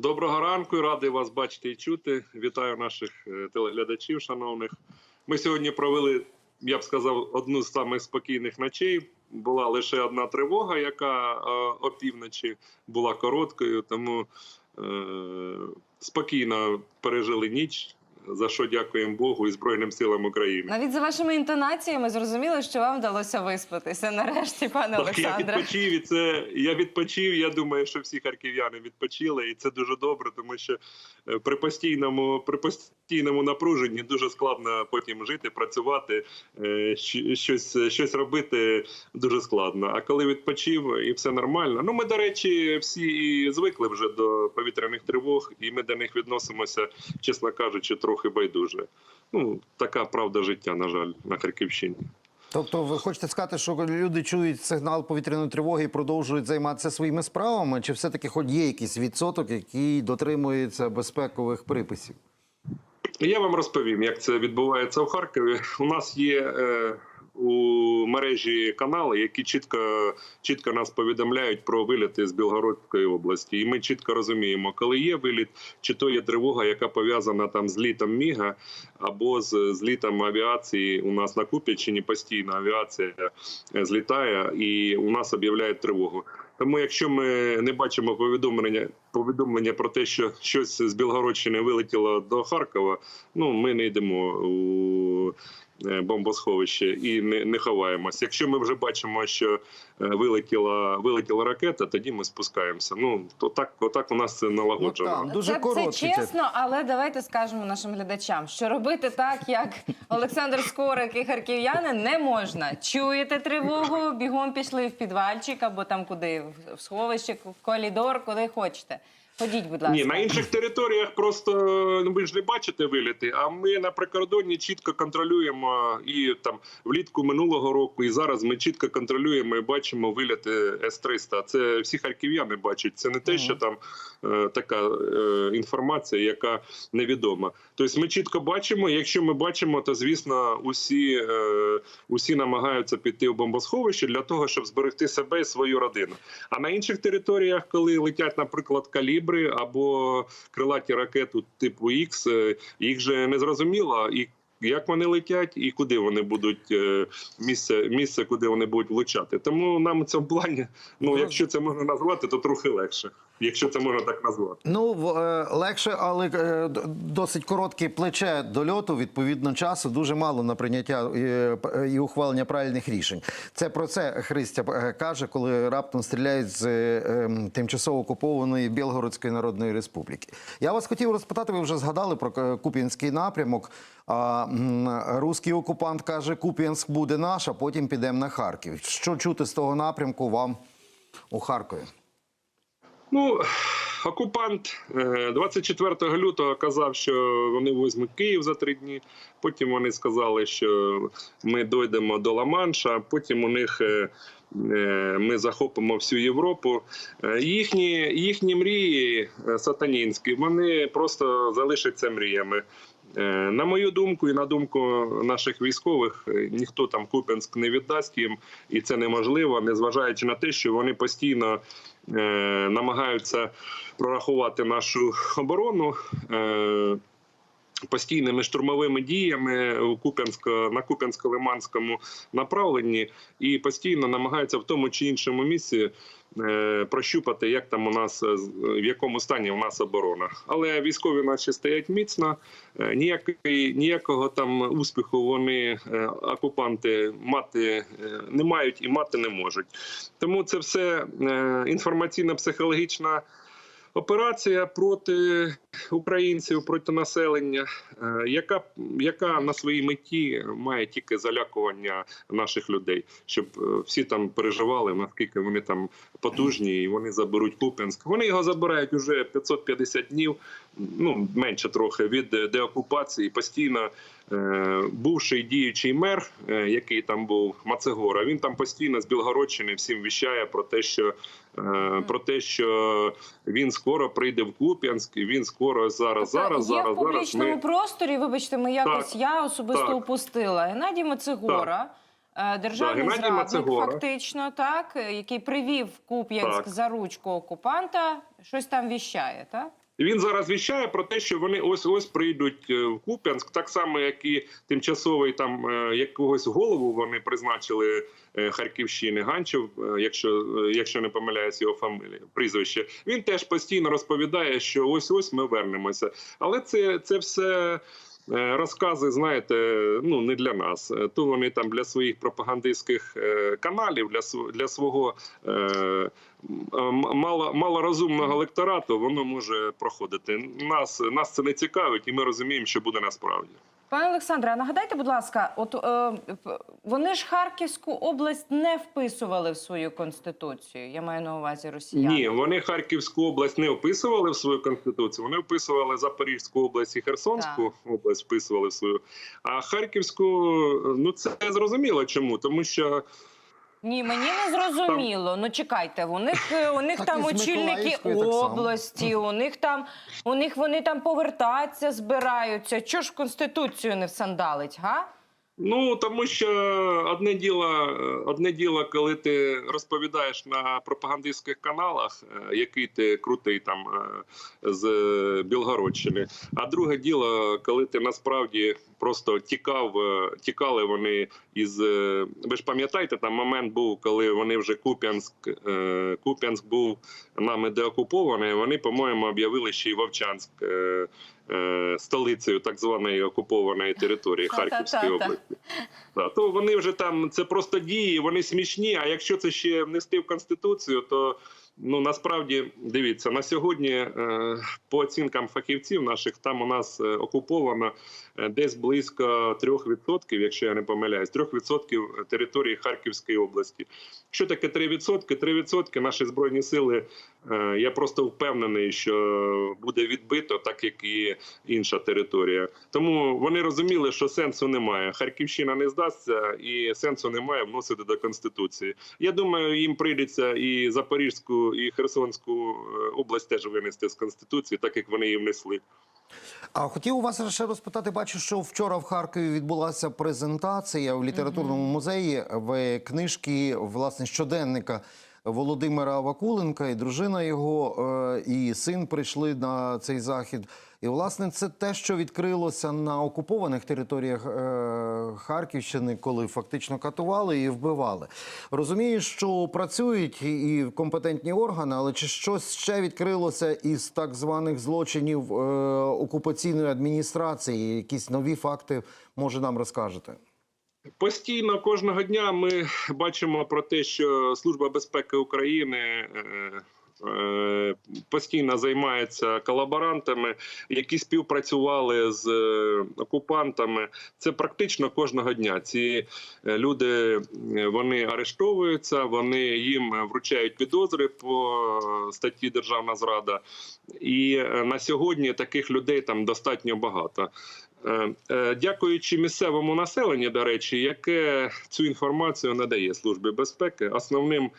Доброго ранку, і радий вас бачити і чути. Вітаю наших е, телеглядачів, шановних. Ми сьогодні провели, я б сказав, одну з самих спокійних ночей. Була лише одна тривога, яка е, опівночі була короткою, тому е, спокійно пережили ніч. За що дякуємо Богу і Збройним силам України. Навіть за вашими інтонаціями зрозуміло, що вам вдалося виспатися. Нарешті, пане Так, я відпочив, і це я відпочив. Я думаю, що всі харків'яни відпочили, і це дуже добре, тому що при постійному при постійному напруженні дуже складно потім жити, працювати, е, щось, щось робити дуже складно. А коли відпочив і все нормально. Ну ми, до речі, всі звикли вже до повітряних тривог, і ми до них відносимося, чесно кажучи, трохи байдуже. Ну така правда життя, на жаль, на Харківщині. Тобто, ви хочете сказати, що люди чують сигнал повітряної тривоги і продовжують займатися своїми справами? Чи все-таки хоч є якийсь відсоток, який дотримується безпекових приписів? Я вам розповім, як це відбувається в Харкові. У нас є е, у мережі канали, які чітко, чітко нас повідомляють про виліти з Білгородської області. І ми чітко розуміємо, коли є виліт, чи то є тривога, яка пов'язана там з літом Міга або з, з літом авіації. У нас на Куп'ячині постійно авіація е, злітає і у нас об'являють тривогу. Тому, якщо ми не бачимо повідомлення повідомлення про те, що щось з Білгородщини вилетіло до Харкова, ну ми не йдемо у бомбосховище і не, не ховаємось. Якщо ми вже бачимо, що е, вилетіла вилетіла ракета, тоді ми спускаємося. Ну то так, отак у нас це налагоджено. Ну, так. Дуже це, це це. чесно, але давайте скажемо нашим глядачам, що робити так, як Олександр Скорик і харків'яни, не можна. Чуєте тривогу, бігом пішли в підвальчик або там куди, в сховище, в коридор, куди хочете. Ходіть, будь ласка. Ні, на інших територіях просто ну ви ж не бачите виліти. А ми на прикордонні чітко контролюємо і там влітку минулого року, і зараз ми чітко контролюємо і бачимо виліти С-300. Це всі харків'яни бачать. Це не те, що там е, така е, інформація, яка невідома. Тобто ми чітко бачимо. Якщо ми бачимо, то звісно усі, е, усі намагаються піти в бомбосховище для того, щоб зберегти себе і свою родину. А на інших територіях, коли летять, наприклад, калібри або крилаті ракети типу X, е, їх же не зрозуміло і. Як вони летять і куди вони будуть е, місце, місце, куди вони будуть влучати. Тому нам це цьому плані, ну якщо це можна назвати, то трохи легше, якщо це можна так назвати. Ну е, легше, але е, досить коротке плече до льоту, відповідно часу, дуже мало на прийняття е, і ухвалення правильних рішень. Це про це Христя каже, коли раптом стріляють з тимчасово окупованої Білгородської Народної Республіки. Я вас хотів розпитати, ви вже згадали про Куп'янський напрямок. А руський окупант каже, Куп'янськ буде наш, а потім підемо на Харків. Що чути з того напрямку вам у Харкові? Ну, окупант е, 24 лютого казав, що вони візьмуть Київ за три дні. Потім вони сказали, що ми дійдемо до Ла-Манша. Потім у них е, е, ми захопимо всю Європу. Е, Їхні, їхні мрії е, сатанінські, вони просто залишаться мріями. Е, На мою думку, і на думку наших військових, е, ніхто там Куп'янськ не віддасть їм, і це неможливо, незважаючи на те, що вони постійно е, намагаються прорахувати нашу оборону. Постійними штурмовими діями у Куп'янсько на Куп'янсько-Лиманському направленні і постійно намагаються в тому чи іншому місці прощупати, як там у нас е, в якому стані у нас оборона. Але військові наші стоять міцно. е, Ніякої ніякого там успіху вони е, окупанти мати е, не мають і мати не можуть. Тому це все е, інформаційно-психологічна. Операція проти українців, проти населення, е, яка, яка на своїй меті має тільки залякування наших людей, щоб е, всі там переживали, наскільки вони там потужні, і вони заберуть Куп'янськ. Вони його забирають уже 550 днів, ну менше трохи від деокупації. Постійно е, бувший діючий мер, який там був Мацегора, він там постійно з Білгородщини всім віщає про те, що про те, що він скоро прийде в Куп'янськ, він скоро зараз, Тобто зараз, є зараз, в публічному зараз. Ми... просторі. Вибачте, ми якось Так, я особисто так. упустила. Геннадій Мацегора, так. державний Геннадій зрадник, Мацегора. фактично, так, е, який привів Куп'янськ за ручку окупанта, щось там віщає, так? Він зараз віщає про те, що вони ось ось прийдуть е, в Куп'янськ, так само, як і тимчасовий там е, якогось голову вони призначили е, Харківщини Ганчев, якщо, якщо не помиляюсь його фамілія, прізвище. Він теж постійно розповідає, що ось ось ми вернемося. Але це, це все. Е, Розкази, знаєте, ну не для нас. Е, То вони там для своїх пропагандистських е, каналів, для для свого мало, малорозумного електорату, воно може проходити. Нас, нас це не цікавить, і ми розуміємо, що буде насправді. Пане Олександре, а нагадайте, будь ласка, от е, вони ж Харківську область не вписували в свою конституцію. Я маю на увазі росіян. Ні, вони Харківську область не вписували в свою конституцію. Вони вписували Запорізьку область і Херсонську область, вписували в свою. А Харківську, ну це зрозуміло чому, тому що Ні, мені не зрозуміло. Ну чекайте, у них е, у них Так там очільники області, у них там у них вони там повертатися збираються. Чого ж конституцію не всандалить, га? Ну тому що одне діло, одне діло, коли ти розповідаєш на пропагандистських каналах, е, який ти крутий там е, з Білгородщини. А друге діло, коли ти насправді просто тікав, е, тікали вони із. е, Ви ж пам'ятаєте, там момент був, коли вони вже Куп'янськ, е, Куп'янськ був нами деокупований. Вони, по-моєму, об'явили ще й Вовчанськ. Столицею так званої окупованої території Харківської області. Так, то вони вже там це просто дії, вони смішні. А якщо це ще внести в конституцію, то ну насправді дивіться на сьогодні, е, по оцінкам фахівців наших, там у нас е, окуповано е, десь близько 3%, якщо я не помиляюсь, 3% території Харківської області. Що таке 3%? 3% наші збройні сили. Е, Я просто впевнений, що буде відбито, так як і інша територія. Тому вони розуміли, що сенсу немає. Харківщина не здасться, і сенсу немає вносити до конституції. Я думаю, їм прийдеться і Запорізьку, і Херсонську е, область теж винести з конституції, так як вони її внесли. А хотів у вас ще розпитати, бачу, що вчора в Харкові відбулася презентація в літературному музеї в книжки власне щоденника Володимира Вакуленка і дружина його е, і син прийшли на цей захід. І власне це те, що відкрилося на окупованих територіях е, Харківщини, коли фактично катували і вбивали. Розумію, що працюють і компетентні органи, але чи щось ще відкрилося із так званих злочинів е, окупаційної адміністрації? Якісь нові факти може нам розкажете? Постійно кожного дня ми бачимо про те, що Служба безпеки України. е, е, Постійно займається колаборантами, які співпрацювали з е, окупантами. Це практично кожного дня. Ці люди вони арештовуються, вони їм вручають підозри по статті Державна зрада. І на сьогодні таких людей там достатньо багато. Е, е, Дякуючи місцевому населенню, до речі, яке цю інформацію надає Службі безпеки. Основним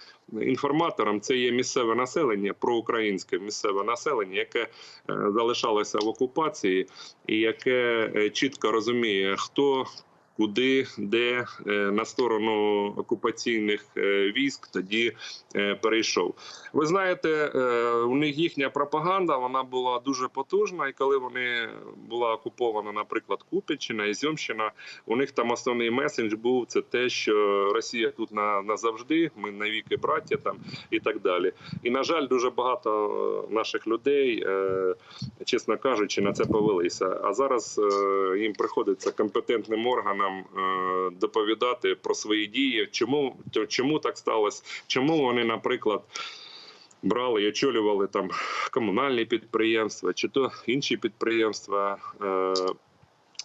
інформатором це є місцеве населення, проукраїнське місцеве населення, яке е, залишалося в окупації, і яке чітко розуміє, хто. Куди, де е, на сторону окупаційних е, військ тоді е, перейшов. Ви знаєте, у них їхня пропаганда вона була дуже потужна, і коли вони була окупована, наприклад, Куп'янщина і Зьомщина, у них там основний месендж був це те, що Росія тут назавжди, ми навіки браття там і так далі. І на жаль, дуже багато наших людей, чесно кажучи, на це повелися. А зараз їм приходиться компетентним органам е, доповідати про свої дії, чому чому так сталося, чому вони, наприклад брали і очолювали там комунальні підприємства чи то інші підприємства. Е,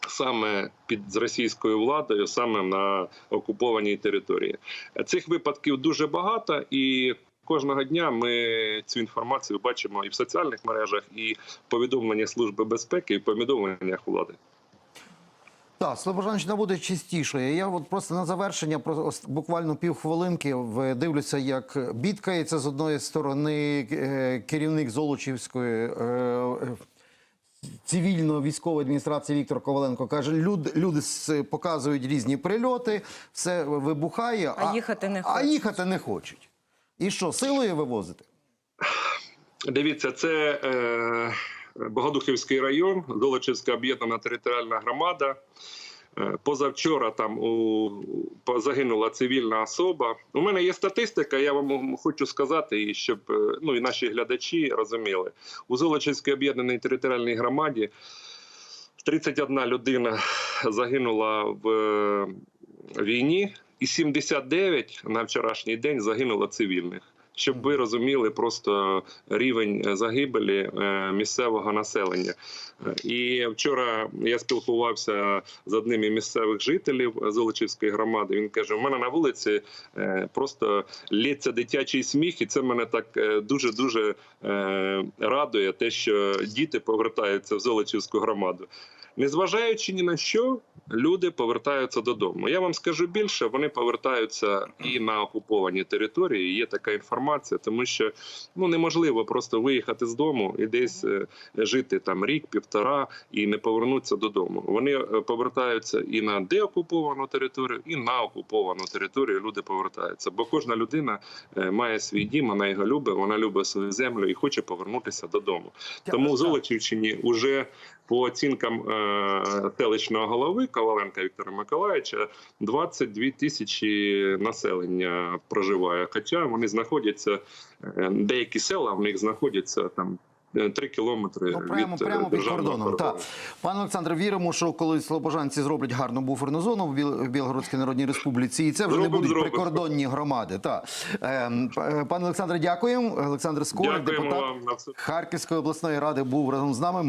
Саме під з російською владою, саме на окупованій території, цих випадків дуже багато, і кожного дня ми цю інформацію бачимо і в соціальних мережах, і в повідомленнях служби безпеки, і повідомленнях влади. Так, Слобожанщина буде чистішою. Я от просто на завершення про буквально півхвилинки дивлюся, як бідкається з одної сторони е, керівник Золочівської. е, Цивільно-військової адміністрації Віктор Коваленко каже, люд, люди показують різні прильоти, все вибухає, А їхати не а їхати не хочуть. І що, силою вивозити? Дивіться, це е, Богодухівський район, Золочівська об'єднана територіальна громада. Е, Позавчора там у, загинула цивільна особа. У мене є статистика, я вам хочу сказати, і щоб е, ну, і наші глядачі розуміли. У Золочівській об'єднаній територіальній громаді 31 людина загинула в е, війні, і 79 на вчорашній день загинуло цивільних. Щоб ви розуміли просто рівень е, загибелі е, місцевого населення. Е, І вчора я спілкувався з одним із місцевих жителів Золочівської громади. Він каже: у мене на вулиці просто лється дитячий сміх, і це мене так дуже дуже радує, те, що діти повертаються в Золочівську громаду. Незважаючи ні на що, люди повертаються додому. Я вам скажу більше, вони повертаються і на окуповані території. Є така інформація, тому що ну неможливо просто виїхати з дому і десь е, жити там рік, півтора і не повернутися додому. Вони е, повертаються і на деокуповану територію, і на окуповану територію. Люди повертаються, бо кожна людина е, має свій дім, вона його любить, вона любить свою землю і хоче повернутися додому. Тому в Золочівщині вже по оцінкам е, селищного голови Коваленка Віктора Миколаївича 22 тисячі населення проживає. Хоча вони знаходяться е, деякі села в них знаходяться там. е, Три кілометри Ну, прямо, від прямо під кордоном. Так. Пане Олександре, віримо, що колись слобожанці зроблять гарну буферну зону в, Біл... в Білгородській Народній Республіці, і це вже Зробимо, не будуть зробимо. прикордонні громади. Так. Ем, Пане Олександре, дякуємо. Олександр Скорик, депутат вам. Харківської обласної ради, був разом з нами.